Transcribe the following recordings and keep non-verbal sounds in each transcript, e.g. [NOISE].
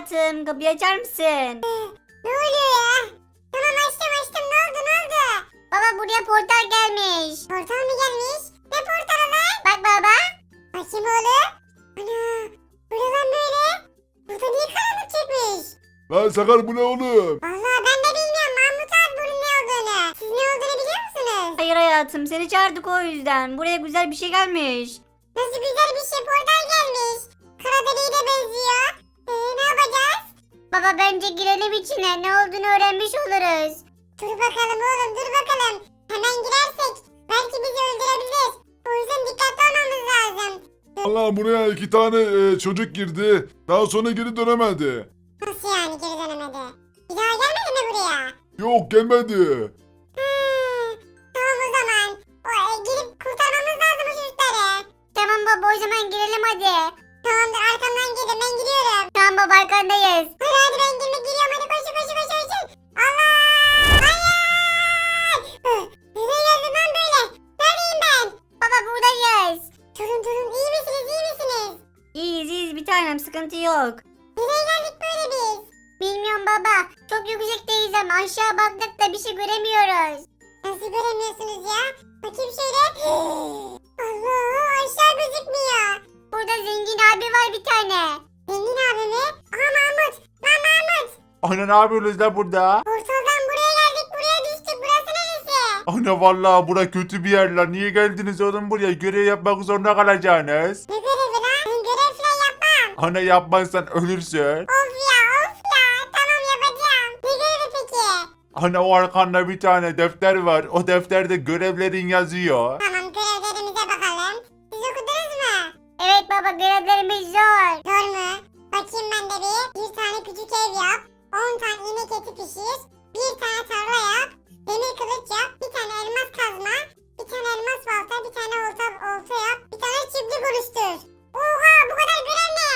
Hayatım kapıyı açar mısın? Ne oluyor ya? Tamam açtım açtım ne oldu ne oldu? Baba buraya portal gelmiş. Portal mı gelmiş? Ne portalı lan? Bak baba. Bakayım oğlum. Ana bu ne lan böyle? Burada niye karanlık çıkmış? Lan Sakar bu ne oğlum? Vallahi ben de bilmiyorum Mahmut abi bunun ne olduğunu. Siz ne olduğunu biliyor musunuz? Hayır hayatım seni çağırdık o yüzden. Buraya güzel bir şey gelmiş. Nasıl güzel bir şey portal gelmiş. Kara deliğe de Baba bence girelim içine. Ne olduğunu öğrenmiş oluruz. Dur bakalım oğlum dur bakalım. Hemen girersek belki bizi öldürebilir. O yüzden dikkatli olmamız lazım. Allah buraya iki tane e, çocuk girdi. Daha sonra geri dönemedi. Nasıl yani geri dönemedi? Bir daha gelmedi mi buraya? Yok gelmedi. Tanem sıkıntı yok. Nereye geldik böyle biz? Bilmiyorum baba. Çok yüksekteyiz ama aşağı baktık da bir şey göremiyoruz. Nasıl göremiyorsunuz ya? Bakayım şöyle. [GASPS] Allah aşağı gözükmüyor. Burada zengin abi var bir tane. Zengin abi mi? Aha Mahmut. Lan Mahmut. Ana ne yapıyorsunuz la burada? Portaldan buraya geldik buraya düştük. Burası neresi? Ana vallahi bura kötü bir yer lan. Niye geldiniz oğlum buraya? Görev yapmak zorunda kalacaksınız. Ne Ana yapmazsan ölürsün. Of ya of ya. Tamam yapacağım. Ne görevi peki? Ana o arkanda bir tane defter var. O defterde görevlerin yazıyor. Tamam görevlerimize bakalım. Siz okudunuz mu? Evet baba görevlerimiz zor. Zor mu? Bakayım ben de bir. Bir tane küçük ev yap. 10 tane inek eti pişir. Bir tane tarla yap. Demir kılıç yap. Bir tane elmas kazma. Bir tane elmas balta. Bir tane olta, olta yap. Bir tane çiftlik oluştur. Oha bu kadar görev ne?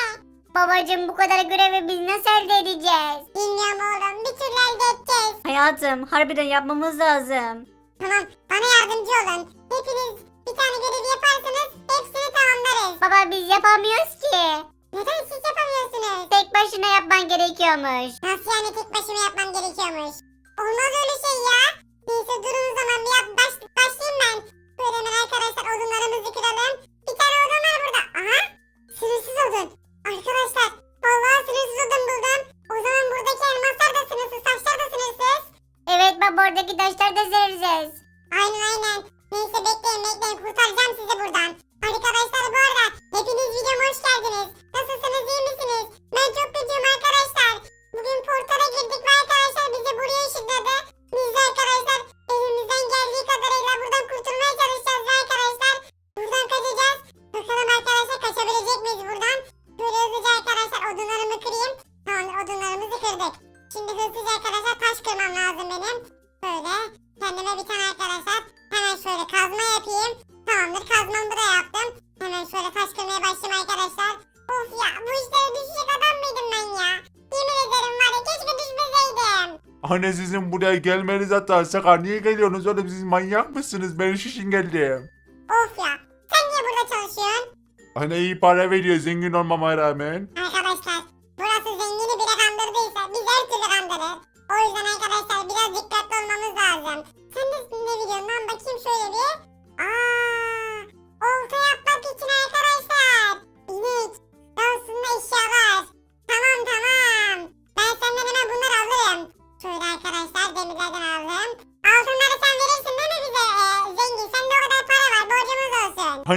Babacım bu kadar görevi biz nasıl elde edeceğiz? Bilmiyorum oğlum. Bir türlü elde edeceğiz. Hayatım harbiden yapmamız lazım. Tamam bana yardımcı olun. Hepiniz bir tane görevi yaparsanız hepsini tamamlarız. Baba biz yapamıyoruz ki. Neden siz yapamıyorsunuz? Tek başına yapman gerekiyormuş. Nasıl yani tek başıma yapmam gerekiyormuş? Olmaz öyle şey ya. Neyse durun o zaman bir yap, baş, başlayayım ben. Böyle hemen arkadaşlar odunlarımızı kıralım. Bir tane odun var burada. Aha. Sınırsız odun. Arkadaşlar vallahi sınırsız odun buldum. O zaman buradaki elmaslar da sınırsız, taşlar da sınırsız. Evet baba oradaki taşlar da zersiz. Aynen aynen. Neyse bekleyin bekleyin kurtaracağım sizi buradan. Arkadaşlar bu arada hepiniz videoma hoş geldiniz. Nasılsınız iyi misiniz? Ben çok kötüyüm arkadaşlar. Bugün portala girdik ve arkadaşlar bizi buraya Ana sizin buraya gelmeniz hata. Sakar niye geliyorsunuz oğlum? Siz manyak mısınız? Ben iş için geldim. Of ya sen niye burada çalışıyorsun? Ana iyi para veriyor zengin olmama rağmen. Arkadaşlar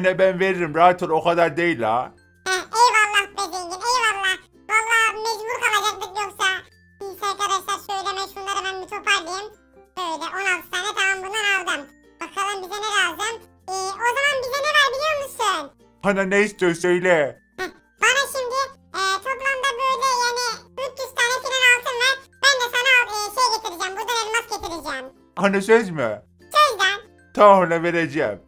Ana ben veririm rahat ol o kadar değil ha. Heh, eyvallah be zengin eyvallah. Valla mecbur kalacaktık yoksa. Neyse arkadaşlar şöyle ben şunları ben bir toparlayayım. Böyle 16 tane tamam bundan aldım. Bakalım bize ne lazım. Ee, o zaman bize ne var biliyor musun? Ana ne istiyor söyle. Bana şimdi e, toplamda böyle yani 300 tane filan altın ver. Ben de sana e, şey getireceğim. Buradan elmas getireceğim. Ana söz mü? Sözden. Tamam ana vereceğim.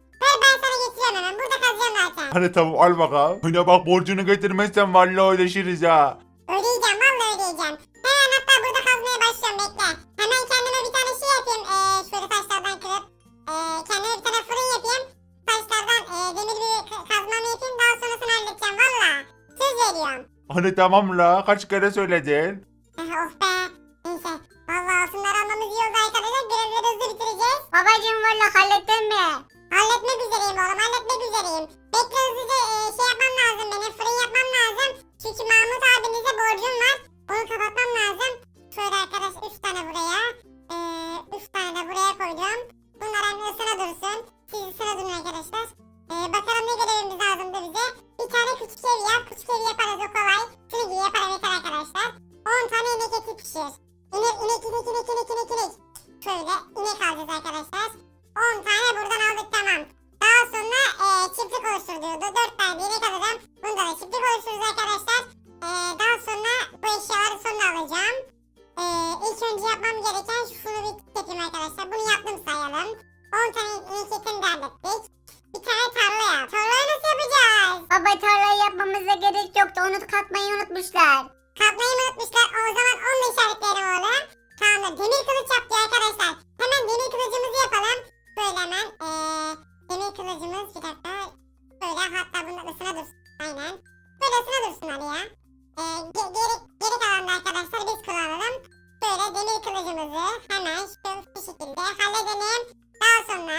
Hani tamam al bakalım. Ana bak borcunu getirmezsen vallahi ödeşiriz ha. Ödeyeceğim valla ödeyeceğim. Hemen hatta burada kazmaya başlıyorum bekle. Hemen kendime bir tane şey yapayım. Ee, şöyle taşlardan kırıp. Ee, kendime bir tane fırın yapayım. Taşlardan e, demir bir k- kazmamı yapayım. Daha sonrasını halledeceğim valla. Söz veriyorum. Hani tamam la kaç kere söyledin? Eh, of be. Neyse. Valla altınları almamız iyi oldu arkadaşlar. Görevleri hızlı bitireceğiz. Babacım valla hallettin mi? Halletmek üzereyim oğlum. Halletmek üzereyim. Bekle hızlıca e, şey yapmam lazım benim. Fırın yapmam lazım. Çünkü Mahmut abinize borcum var. Onu kapatmam lazım. Şöyle arkadaş 3 tane buraya. 3 tane de buraya koydum. Bunlar hem ısına dursun. Siz ısına durun arkadaşlar. E, bakalım ne görevimiz lazımdı bize. Bir tane küçük ev yap. Küçük ev yaparız o kolay. Şunu gibi yeter arkadaşlar. 10 tane inek eti pişir. İnek inek inek inek inek inek inek. Şöyle inek alacağız arkadaşlar. 10 tane buradan aldık tamam. Daha sonra e, çiftlik oluşturuyordu. Demir kılıcımızı hemen şu, şekilde halledelim. Daha sonra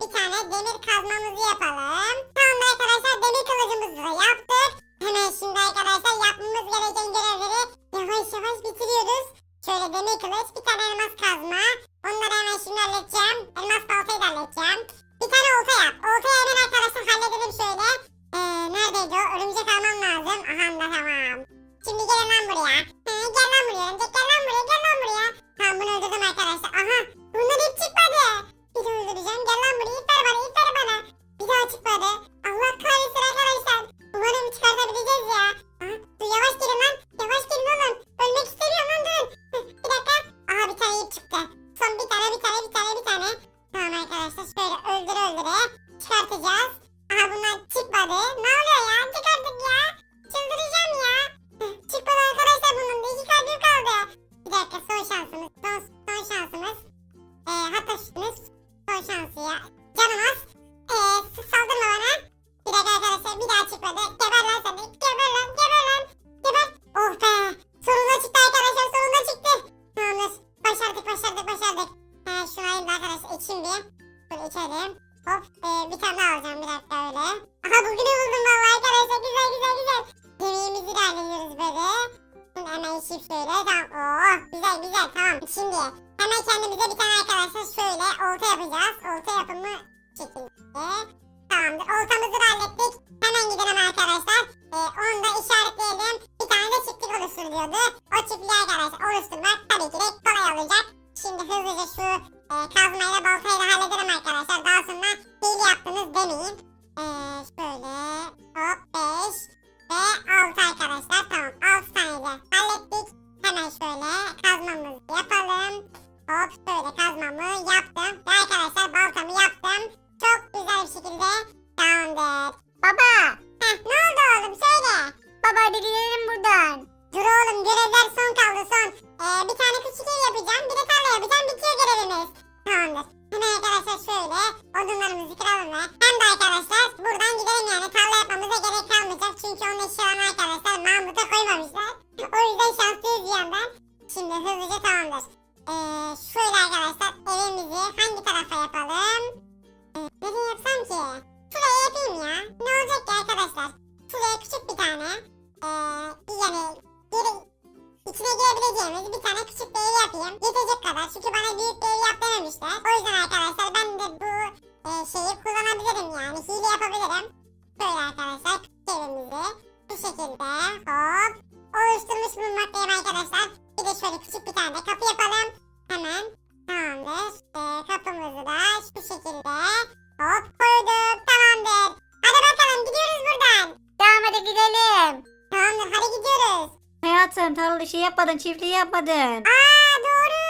bir tane demir kazmamızı yapalım. Tamam arkadaşlar demir kılıcımızı da yaptık. Hemen şimdi arkadaşlar yapmamız gereken görevleri yavaş yavaş bitiriyoruz. Şöyle demir kılıç, bir tane elmas kazma. Onları hemen şimdi halledeceğim. Elmas baltayı da halledeceğim. Bir tane olta yap. Oltayı hemen arkadaşlar halledelim şöyle. Ee, neredeydi o? Örümcek almam lazım. Aha da tamam. Şimdi gelin lan buraya. He, gel lan buraya örümcek. Gel lan buraya. Gel lan buraya. Tamam bunu öldürdüm arkadaşlar. Aha. Bundan ip çıkmadı. Bir de öldüreceğim. Gel lan buraya. İp ver bana. ip ver bana. Bir daha çıkmadı. Allah kahretsin arkadaşlar. Bir. Şöyle içelim. Hop ee, bir tane daha alacağım bir dakika öyle. Aha bugünü buldum vallahi arkadaşlar güzel güzel güzel. Yemeğimizi de böyle. Şimdi hemen içeyim şöyle. Tamam. Oh güzel güzel tamam. Şimdi hemen kendimize bir tane arkadaşlar şöyle olta yapacağız. Olta yapımı şekilde. Tamamdır. Oltamızı da hallettik. Hemen gidelim arkadaşlar. Ee, onu da işaretleyelim. Bir tane de çiftlik oluşturuyordu. O çiftliği arkadaşlar oluşturmak tabii ki de kolay olacak. Şimdi hızlıca şu e, kazmayla baltayla halledelim arkadaşlar. Daha sonra hile yaptınız demeyin. Ee, şöyle hop 5 ve 6 arkadaşlar. Yapmadın çiftliği yapmadın. Aa doğru.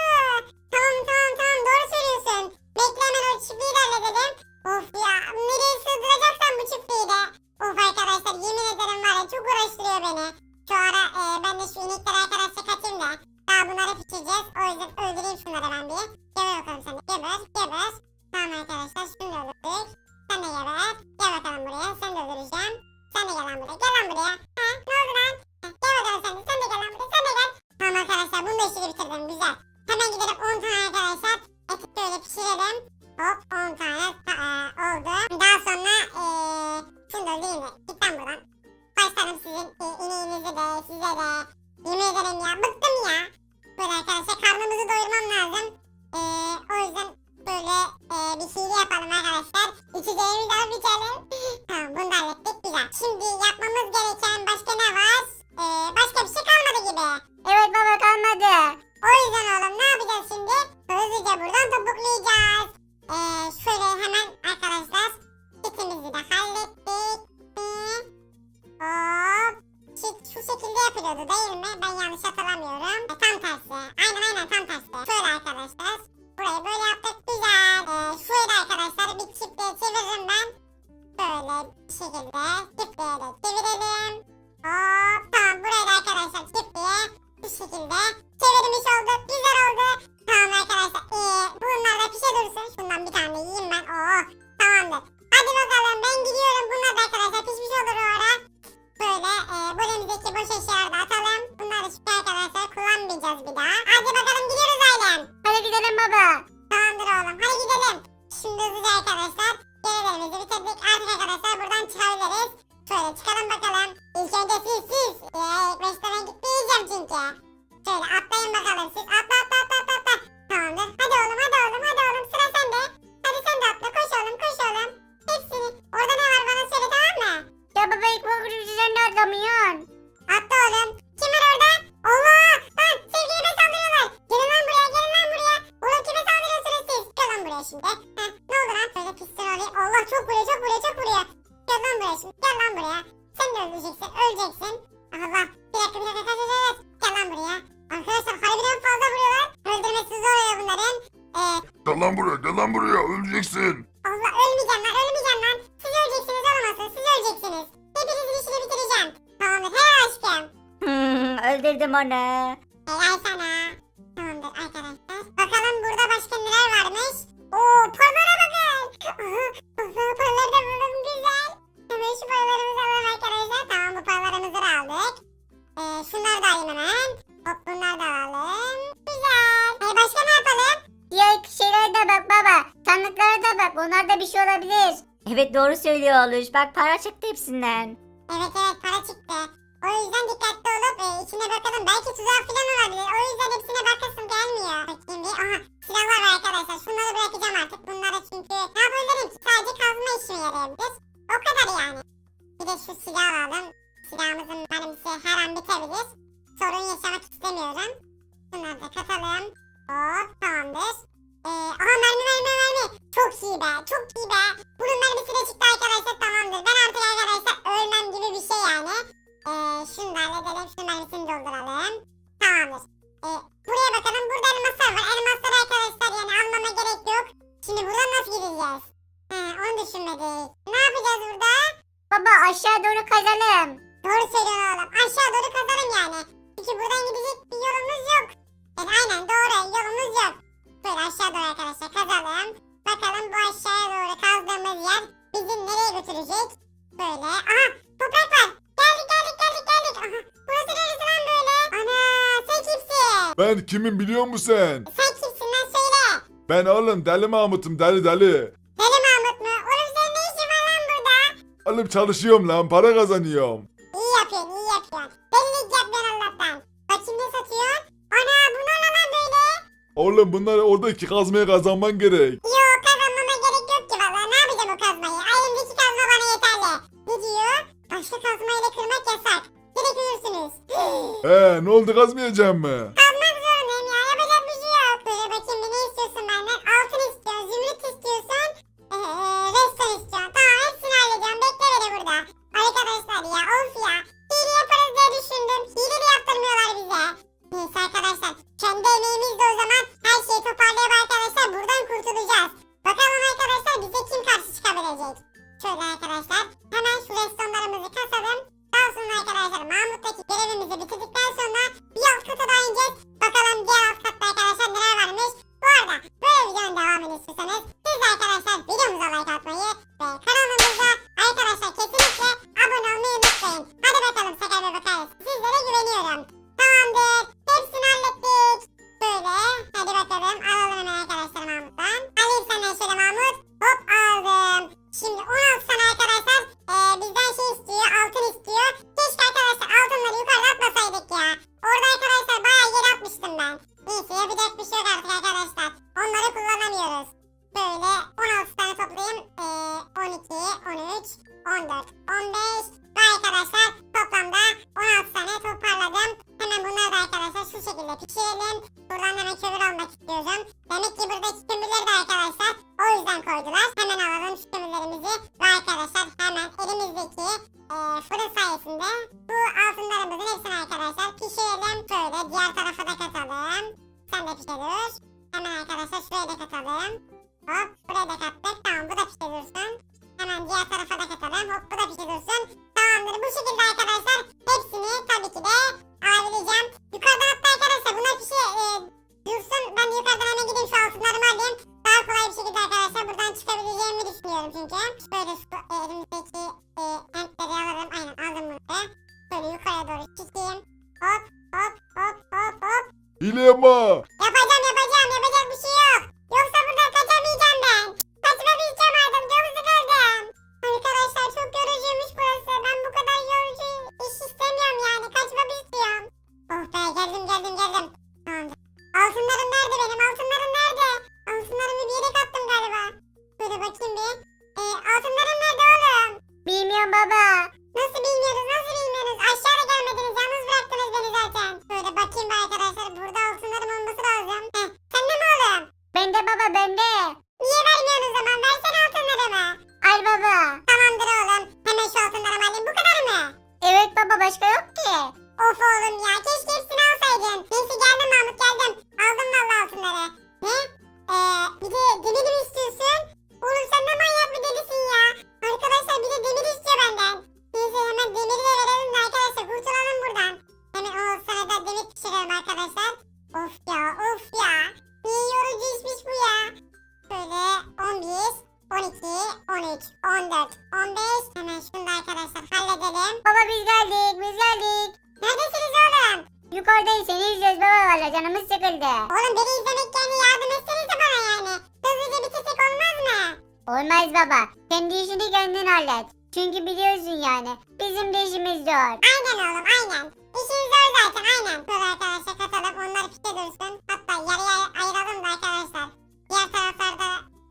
Tamam tamam tamam doğru söylüyorsun. Bekle hemen o çiftliği de halledelim. Of ya nereye sığdıracaksam bu çiftliği de. Of arkadaşlar yemin ederim var ya çok uğraştırıyor beni. Şu ara e, ben de şu inekleri arkadaşlar kaçayım da. Daha bunları pişireceğiz. O yüzden öldüreyim şunları ben bir. Geber bakalım sen de. Geber geber. Tamam arkadaşlar şunu da öldürdük. Sen de geber. Gel bakalım buraya. Sen de öldüreceğim. Sen de gel lan buraya. Gel lan buraya. Ha ne oldu lan? Gel bakalım sen de. Sen de gel lan buraya. Sen de gel. Tamam arkadaşlar bunu da işini bitirdim. Güzel. Hemen gidelim 10 tane arkadaşlar. Eti böyle pişirelim. Hop 10 tane e, oldu. Daha sonra e, bakalım. İlk siz siz. Ee, başta ben gitmeyeceğim çünkü. Şöyle atlayın bakalım siz. Atla buraya gel lan buraya öleceksin. Allah ölmeyeceğim lan ölmeyeceğim lan. Siz öleceksiniz olamazsın siz öleceksiniz. Hepinizin işini bitireceğim. Tamamdır. He aşkım. Hmm, öldürdüm onu. Helal sana. Tamamdır arkadaşlar. Bakalım burada başka neler varmış. Oo paralara bakın. Aha, aha, paraları da buldum güzel. Hemen şu paralarımızı alalım arkadaşlar. Tamam bu paralarımızı da aldık. Ee, şunları da alayım hemen. Hop bunları da alalım. Diğer şeylere de bak baba. Sandıklara da bak. Onlarda bir şey olabilir. Evet doğru söylüyor Oluş. Bak para çıktı hepsinden. Evet evet para çıktı. O yüzden dikkatli olup e, içine bakalım. Belki tuzak falan olabilir. O yüzden hepsine bakasım gelmiyor. Bakayım bir. Aha düşünmedik. Ne yapacağız burada? Baba aşağı doğru kazalım. Doğru söylüyorsun oğlum. Aşağı doğru kazarım yani. Çünkü buradan gidecek bir yolumuz yok. Yani aynen doğru yolumuz yok. Böyle aşağı doğru arkadaşlar kazalım. Bakalım bu aşağıya doğru kazdığımız yer bizi nereye götürecek? Böyle. Aha toprak var. Geldik geldik geldik geldik. Aha burası neresi lan böyle? Ana sen kimsin? Ben kimim biliyor musun sen? Sen kimsin lan söyle. Ben oğlum deli Mahmut'um deli deli. Oğlum çalışıyorum lan para kazanıyorum. İyi yapıyorsun iyi yapıyorsun. Delilik yapıyorsun Allah'tan. Bakayım ne satıyorsun? Ana bunlar ne lan böyle? Oğlum bunlar oradaki kazmaya kazanman gerek. Yok kazanmama gerek yok ki valla. Ne yapacağım o kazmayı? Elimdeki kazma bana yeterli. Ne diyor? Başka kazmayla kırmak yasak. Direkt ölürsünüz. [GASPS] He ne oldu kazmayacağım mı? baba. Kendi işini kendin hallet. Çünkü biliyorsun yani bizim de işimiz zor. Aynen oğlum aynen. İşiniz zor zaten aynen. Böyle arkadaşlar katalım onlar pike şey dursun. Hatta yarıya ayıralım da arkadaşlar. Diğer taraflarda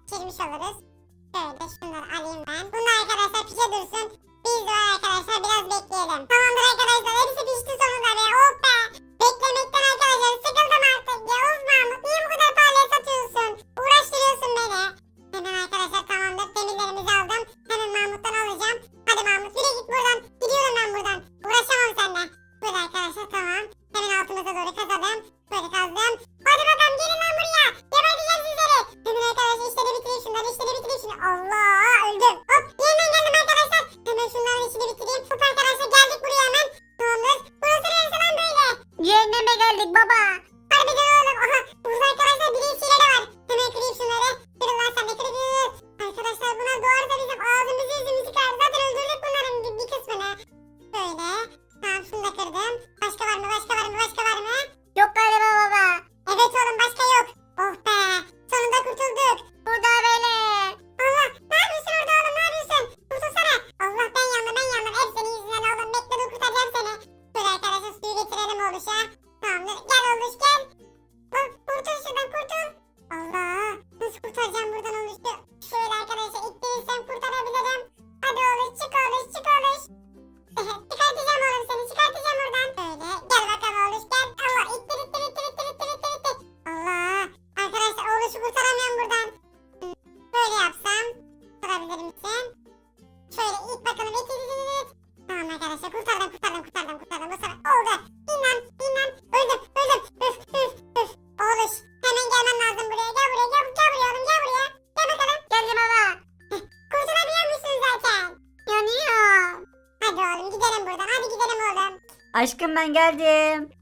çirmiş oluruz. Şöyle şunları alayım ben. Bunlar hemen geldim.